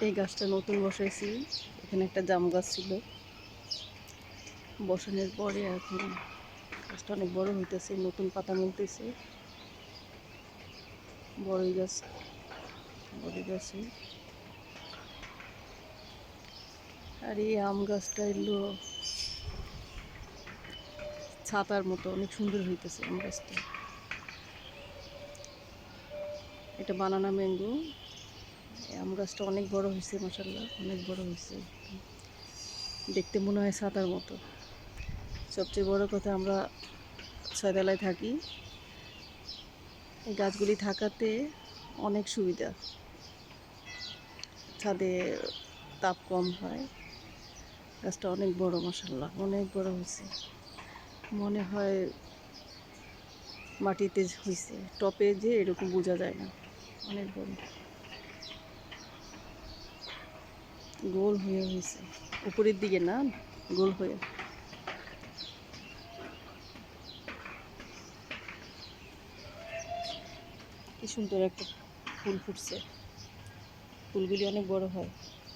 এই গাছটা নতুন বসাইছি। এখানে একটা জাম গাছ ছিল। বসানোর পরে এখন গাছটা অনেক বড় হইতেছে, নতুন পাতা মিলতেছে। বড়ই গাছ, বড়ই গাছে আর এই আম গাছটা এলো ছাতার মতো, অনেক সুন্দর হইতেছে আম গাছটা। এটা বানানা ম্যাঙ্গো। আম গাছটা অনেক বড় হয়েছে মশাল্লা অনেক বড় হয়েছে। দেখতে মনে হয় ছাতার মতো। সবচেয়ে বড় কথা আমরা ছয়তলায় থাকি। এই গাছগুলি থাকাতে অনেক সুবিধা। ছাদে তাপ কম হয়। গাছটা অনেক বড় মশাল্লা অনেক বড় হয়েছে। মনে হয় মাটিতে হয়েছে। টপে যে এরকম বোঝা যায় না। অনেক বড়। গোল হয়ে হয়েছে। উপরের দিকে না, গোল হয়ে। কি সুন্দর একটা ফুল ফুটছে। ফুলগুলি অনেক বড় হয়।